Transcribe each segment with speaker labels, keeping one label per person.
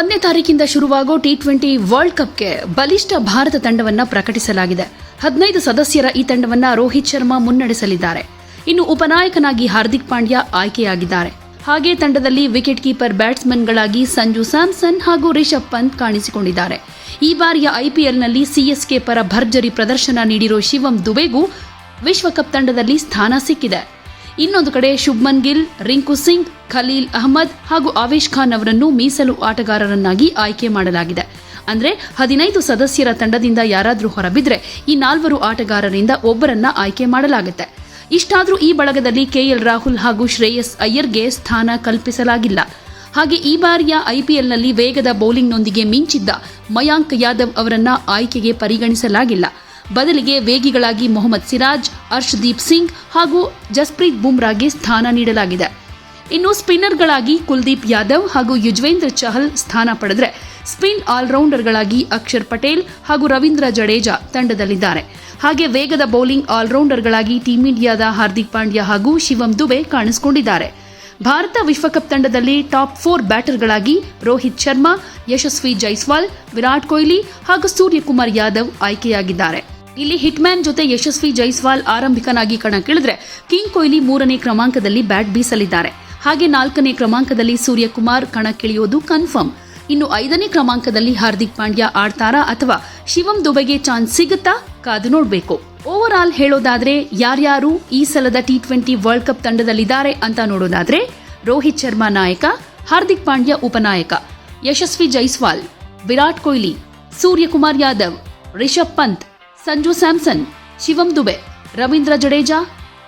Speaker 1: ಒಂದನೇ ತಾರೀಕಿಂದ ಶುರುವಾಗೋ ಟಿ ಟ್ವೆಂಟಿ ವರ್ಲ್ಡ್ ಕಪ್ಗೆ ಬಲಿಷ್ಠ ಭಾರತ ತಂಡವನ್ನು ಪ್ರಕಟಿಸಲಾಗಿದೆ. ಹದಿನೈದು ಸದಸ್ಯರ ಈ ತಂಡವನ್ನು ರೋಹಿತ್ ಶರ್ಮಾ ಮುನ್ನಡೆಸಲಿದ್ದಾರೆ. ಇನ್ನು ಉಪನಾಯಕನಾಗಿ ಹಾರ್ದಿಕ್ ಪಾಂಡ್ಯ ಆಯ್ಕೆಯಾಗಿದ್ದಾರೆ. ಹಾಗೆ ತಂಡದಲ್ಲಿ ವಿಕೆಟ್ ಕೀಪರ್ ಬ್ಯಾಟ್ಸ್ಮನ್ಗಳಾಗಿ ಸಂಜು ಸ್ಯಾಮ್ಸನ್ ಹಾಗೂ ರಿಷಬ್ ಪಂತ್ ಕಾಣಿಸಿಕೊಂಡಿದ್ದಾರೆ. ಈ ಬಾರಿಯ ಐಪಿಎಲ್ನಲ್ಲಿ ಸಿಎಸ್ಕೆ ಪರ ಭರ್ಜರಿ ಪ್ರದರ್ಶನ ನೀಡಿರೋ ಶಿವಂ ದುಬೆಗೂ ವಿಶ್ವಕಪ್ ತಂಡದಲ್ಲಿ ಸ್ಥಾನ ಸಿಕ್ಕಿದೆ. ಇನ್ನೊಂದು ಕಡೆ ಶುಭ್ಮನ್ ಗಿಲ್, ರಿಂಕು ಸಿಂಗ್, ಖಲೀಲ್ ಅಹಮದ್ ಹಾಗೂ ಆವೇಶ್ ಖಾನ್ ಅವರನ್ನು ಮೀಸಲು ಆಟಗಾರರನ್ನಾಗಿ ಆಯ್ಕೆ ಮಾಡಲಾಗಿದೆ. ಅಂದ್ರೆ ಹದಿನೈದು ಸದಸ್ಯರ ತಂಡದಿಂದ ಯಾರಾದರೂ ಹೊರಬಿದ್ರೆ ಈ ನಾಲ್ವರು ಆಟಗಾರರಿಂದ ಒಬ್ಬರನ್ನ ಆಯ್ಕೆ ಮಾಡಲಾಗುತ್ತೆ. ಇಷ್ಟಾದರೂ ಈ ಬಳಗದಲ್ಲಿ ಕೆಎಲ್ ರಾಹುಲ್ ಹಾಗೂ ಶ್ರೇಯಸ್ ಅಯ್ಯರ್ಗೆ ಸ್ಥಾನ ಕಲ್ಪಿಸಲಾಗಿಲ್ಲ. ಹಾಗೆ ಈ ಬಾರಿಯ ಐಪಿಎಲ್ನಲ್ಲಿ ವೇಗದ ಬೌಲಿಂಗ್ನೊಂದಿಗೆ ಮಿಂಚಿದ್ದ ಮಯಾಂಕ್ ಯಾದವ್ ಅವರನ್ನ ಆಯ್ಕೆಗೆ ಪರಿಗಣಿಸಲಾಗಿಲ್ಲ. ಬದಲಿಗೆ ವೇಗಿಗಳಾಗಿ ಮೊಹಮ್ಮದ್ ಸಿರಾಜ್, ಅರ್ಷದೀಪ್ ಸಿಂಗ್ ಹಾಗೂ ಜಸ್ಪ್ರೀತ್ ಬುಮ್ರಾಗೆ ಸ್ಥಾನ ನೀಡಲಾಗಿದೆ. ಇನ್ನು ಸ್ಪಿನ್ನರ್ಗಳಾಗಿ ಕುಲ್ದೀಪ್ ಯಾದವ್ ಹಾಗೂ ಯುಜ್ವೇಂದ್ರ ಚಹಲ್ ಸ್ಥಾನ ಪಡೆದರೆ ಸ್ಪಿನ್ ಆಲ್ರೌಂಡರ್ಗಳಾಗಿ ಅಕ್ಷರ್ ಪಟೇಲ್ ಹಾಗೂ ರವೀಂದ್ರ ಜಡೇಜಾ ತಂಡದಲ್ಲಿದ್ದಾರೆ. ಹಾಗೆ ವೇಗದ ಬೌಲಿಂಗ್ ಆಲ್ರೌಂಡರ್ಗಳಾಗಿ ಟೀಂ ಇಂಡಿಯಾದ ಹಾರ್ದಿಕ್ ಪಾಂಡ್ಯ ಹಾಗೂ ಶಿವಂ ದುಬೆ ಕಾಣಿಸಿಕೊಂಡಿದ್ದಾರೆ. ಭಾರತ ವಿಶ್ವಕಪ್ ತಂಡದಲ್ಲಿ ಟಾಪ್ ಫೋರ್ ಬ್ಯಾಟರ್ಗಳಾಗಿ ರೋಹಿತ್ ಶರ್ಮಾ, ಯಶಸ್ವಿ ಜೈಸ್ವಾಲ್, ವಿರಾಟ್ ಕೊಹ್ಲಿ ಹಾಗೂ ಸೂರ್ಯಕುಮಾರ್ ಯಾದವ್ ಆಯ್ಕೆಯಾಗಿದ್ದಾರೆ. ಇಲ್ಲಿ ಹಿಟ್ಮ್ಯಾನ್ ಜೊತೆ ಯಶಸ್ವಿ ಜೈಸ್ವಾಲ್ ಆರಂಭಿಕನಾಗಿ ಕಣಕ್ಕಿಳಿದ್ರೆ ಕಿಂಗ್ ಕೊಹ್ಲಿ ಮೂರನೇ ಕ್ರಮಾಂಕದಲ್ಲಿ ಬ್ಯಾಟ್ ಬೀಸಲಿದ್ದಾರೆ. ಹಾಗೆ ನಾಲ್ಕನೇ ಕ್ರಮಾಂಕದಲ್ಲಿ ಸೂರ್ಯಕುಮಾರ್ ಕಣಕ್ಕಿಳಿಯೋದು ಕನ್ಫರ್ಮ್. ಇನ್ನು ಐದನೇ ಕ್ರಮಾಂಕದಲ್ಲಿ ಹಾರ್ದಿಕ್ ಪಾಂಡ್ಯ ಆಡ್ತಾರಾ ಅಥವಾ ಶಿವಂ ದುಬೆಗೆ ಚಾನ್ಸ್ ಸಿಗುತ್ತಾ? ಕಾದು ನೋಡಬೇಕು. ಓವರ್ ಆಲ್ ಹೇಳೋದಾದ್ರೆ ಯಾರ್ಯಾರು ಈ ಸಲದ ಟಿ ಟ್ವೆಂಟಿ ವರ್ಲ್ಡ್ ಕಪ್ ತಂಡದಲ್ಲಿದ್ದಾರೆ ಅಂತ ನೋಡೋದಾದ್ರೆ ರೋಹಿತ್ ಶರ್ಮಾ ನಾಯಕ, ಹಾರ್ದಿಕ್ ಪಾಂಡ್ಯ ಉಪನಾಯಕ, ಯಶಸ್ವಿ ಜೈಸ್ವಾಲ್, ವಿರಾಟ್ ಕೊಹ್ಲಿ, ಸೂರ್ಯಕುಮಾರ್ ಯಾದವ್, ರಿಷಬ್ ಪಂತ್ ಸಂಜು ಸ್ಯಾಮ್ಸನ್ ಶಿವಂ ದುಬೆ ರವೀಂದ್ರ ಜಡೇಜಾ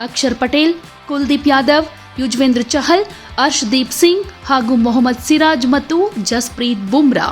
Speaker 1: ಅಕ್ಷರ್ ಪಟೇಲ್ ಕುಲ್ದೀಪ್ ಯಾದವ್ ಯುಜ್ವೇಂದ್ರ ಚಹಲ್ ಅರ್ಶ್ದೀಪ್ ಸಿಂಗ್ ಹಾಗೂ ಮೊಹಮ್ಮದ್ ಸಿರಾಜ್ ಮತ್ತು ಜಸ್ಪ್ರೀತ್ ಬುಮ್ರಾ